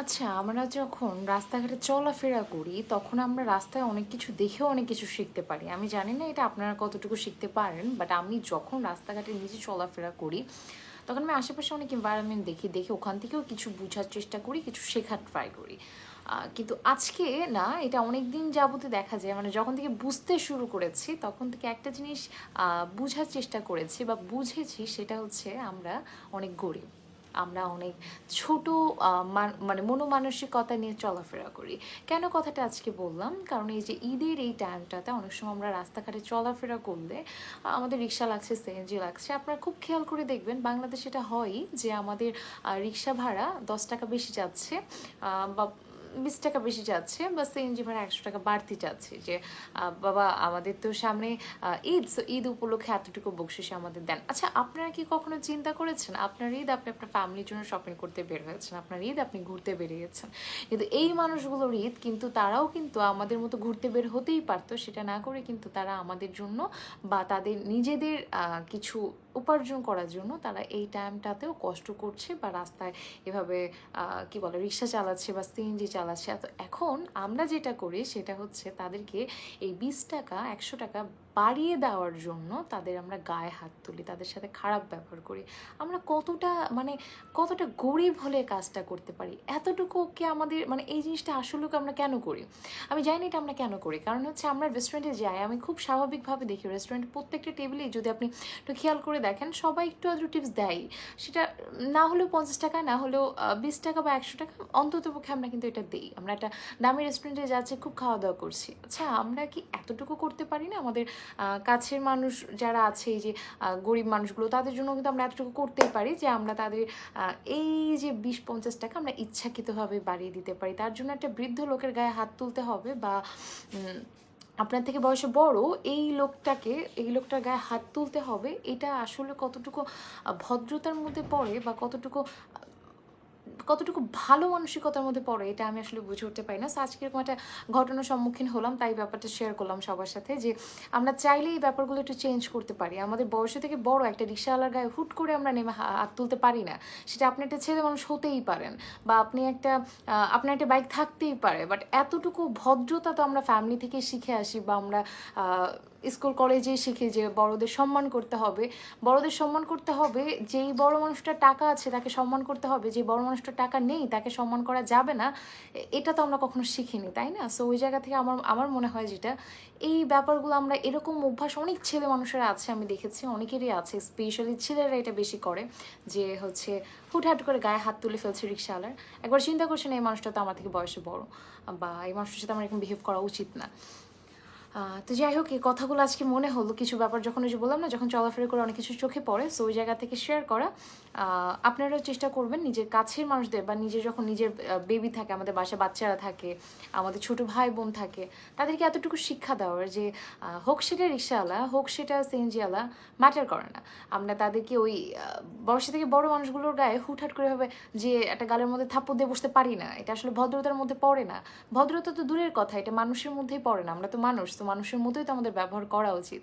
আচ্ছা আমরা যখন রাস্তাঘাটে চলাফেরা করি, তখন আমরা রাস্তায় অনেক কিছু দেখেও অনেক কিছু শিখতে পারি। আমি জানি না এটা আপনারা কতটুকু শিখতে পারেন বাট আমি যখন রাস্তাঘাটে নিজে চলাফেরা করি, তখন আমি আশেপাশে অনেক এনভায়রনমেন্ট দেখি, দেখে ওখান থেকেও কিছু বোঝার চেষ্টা করি, কিছু শেখার ট্রাই করি। কিন্তু আজকে না, এটা অনেক দিন যাবতে দেখা যায় মানে যখন থেকে বুঝতে শুরু করেছি, তখন থেকে একটা জিনিস বোঝার চেষ্টা করেছি বা বুঝেছি, সেটা হচ্ছে আমরা অনেক গরিব। আমরা অনেক ছোট মান- মানে মনোমানসিকতা নিয়ে চলাফেরা করি। কেন কথাটা আজকে বললাম? কারণ এই যে ঈদের এই টাইমটাতে অনেক সময় আমরা রাস্তাঘাটে চলাফেরা করলে আমাদের রিক্সা লাগছে সিএনজি লাগছে। আপনারা খুব খেয়াল করে দেখবেন, বাংলাদেশে এটা হয়ই যে আমাদের রিক্সা ভাড়া দশ টাকা বেশি যাচ্ছে বা বিশ টাকা বেশি যাচ্ছে বা সিএনজি ভাড়া একশো টাকা বাড়তি যাচ্ছে যে বাবা, আমাদের তো সামনে ঈদ, so ঈদ উপলক্ষে এতটুকু বকশিস আমাদের দেন। আচ্ছা আপনারা কি কখনো চিন্তা করেছেন, আপনার ঈদ, আপনি আপনার ফ্যামিলির জন্য শপিং করতে বের হয়েছেন, আপনার ঈদ, আপনি ঘুরতে বেরিয়েছেন? কিন্তু এই মানুষগুলোর ঈদ কিন্তু তারাও কিন্তু আমাদের মতো ঘুরতে বের হতেই পারতো, সেটা না করে কিন্তু তারা আমাদের জন্য বা তাদের নিজেদের কিছু উপার্জন করার জন্য তারা এই টাইমটাতেও কষ্ট করছে বা রাস্তায় এভাবে কি বলে, রিক্সা চালাচ্ছে বা সিএনজি চালাচ্ছে। এখন আমরা যেটা করি সেটা হচ্ছে তাদেরকে এই বিশ টাকা, একশো টাকা বাড়িয়ে দেওয়ার জন্য তাদের আমরা গায়ে হাত তুলি, তাদের সাথে খারাপ ব্যবহার করি। আমরা কতটা মানে কতটা গরিব হলে কাজটা করতে পারি? এতটুকু কি আমাদের মানে এই জিনিসটা আসলে আমরা কেন করি? আমি জানি না এটা আমরা কেন করি। কারণ হচ্ছে আমরা রেস্টুরেন্টে যাই, আমি খুব স্বাভাবিকভাবে দেখি রেস্টুরেন্ট প্রত্যেকটা টেবিলেই যদি আপনি একটু খেয়াল করে দেখেন, সবাই একটু আধটু টিপস দেয়। সেটা না হলেও পঞ্চাশ টাকা, না হলেও বিশ টাকা বা একশো টাকা, অন্তত পক্ষে আমরা কিন্তু এটা দিই। আমরা একটা দামি রেস্টুরেন্টে যাচ্ছি, খুব খাওয়া দাওয়া করছি। আচ্ছা আমরা কি এতটুকু করতে পারি না? আমাদের কাছের মানুষ যারা আছে, এই যে গরিব মানুষগুলো, তাদের জন্য কিন্তু আমরা এতটুকু করতেই পারি যে আমরা তাদের এই যে বিশ পঞ্চাশ টাকা আমরা ইচ্ছাকৃতভাবে বাড়িয়ে দিতে পারি। তার জন্য একটা বৃদ্ধ লোকের গায়ে হাত তুলতে হবে বা আপনার থেকে বয়সে বড় এই লোকটাকে, এই লোকটার গায়ে হাত তুলতে হবে। এটা আসলে কতটুকু ভদ্রতার মধ্যে পড়ে বা কতটুকু কতটুকু ভালো মানসিকতার মধ্যে পড়ে এটা আমি আসলে বুঝে উঠতে পারি না। So, আজকে এরকম একটা ঘটনার সম্মুখীন হলাম তাই ব্যাপারটা শেয়ার করলাম সবার সাথে যে আমরা চাইলে এই ব্যাপারগুলো একটু চেঞ্জ করতে পারি। আমাদের বয়স থেকে বড় একটা রিক্সাওয়ালার গায়ে হুট করে আমরা নেমে হাত তুলতে পারি না। সেটা আপনি একটা ছেলে মানুষ হতেই পারেন বা আপনি একটা আপনার একটা বাইক থাকতেই পারে। বাট এতটুকু ভদ্রতা তো আমরা ফ্যামিলি থেকে শিখে আসি বা আমরা স্কুল, কলেজে শিখি যে বড়দের সম্মান করতে হবে। বড়দের সম্মান করতে হবে, যেই বড় মানুষটার টাকা আছে তাকে সম্মান করতে হবে, যে বড় মানুষটার টাকা নেই তাকে সম্মান করা যাবে না। এটা তো আমরা কখনো শিখিনি, তাই না? সো ওই জায়গা থেকে আমার আমার মনে হয় যেটা, এই ব্যাপারগুলো আমরা এরকম অভ্যাস অনেক ছেলে মানুষেরা আছে, আমি দেখেছি, অনেকেরই আছে স্পেশালি ছেলেরা এটা বেশি করে, যে হচ্ছে হুটহাট করে গায়ে হাত তুলে ফেলছে রিক্সাওয়ালার। একবার চিন্তা করছেন, এই মানুষটা তো আমার থেকে বয়সে বড়, বা এই মানুষটার সাথে আমার এরকম বিহেভ করা উচিত না। তো যাই হোক, এই কথাগুলো আজকে মনে হলো। কিছু ব্যাপার যখন ওই যে বললাম না, যখন চলাফেরা করে অনেক কিছু চোখে পড়ে সো ওই জায়গা থেকে শেয়ার করা আপনারাও চেষ্টা করবেন নিজের কাছের মানুষদের বা নিজের যখন নিজের বেবি থাকে, আমাদের বাসায় বাচ্চারা থাকে, আমাদের ছোট ভাই বোন থাকে, তাদেরকে এতটুকু শিক্ষা দেওয়ার যে হোক সেটা রিক্সাওয়ালা, হোক সেটা সিএনজিওয়ালা ম্যাটার করে না। আমরা তাদেরকে ওই বয়সে থেকে বড় মানুষগুলোর গায়ে হুটহাট করে হবে যে, একটা গালের মধ্যে থাপ্পড় দিয়ে বসতে পারি না। এটা আসলে ভদ্রতার মধ্যে পড়ে না। ভদ্রতা তো দূরের কথা, এটা মানুষের মধ্যেই পড়ে না, আমরা তো মানুষ মানুষের মতোই তো আমাদের ব্যবহার করা উচিত।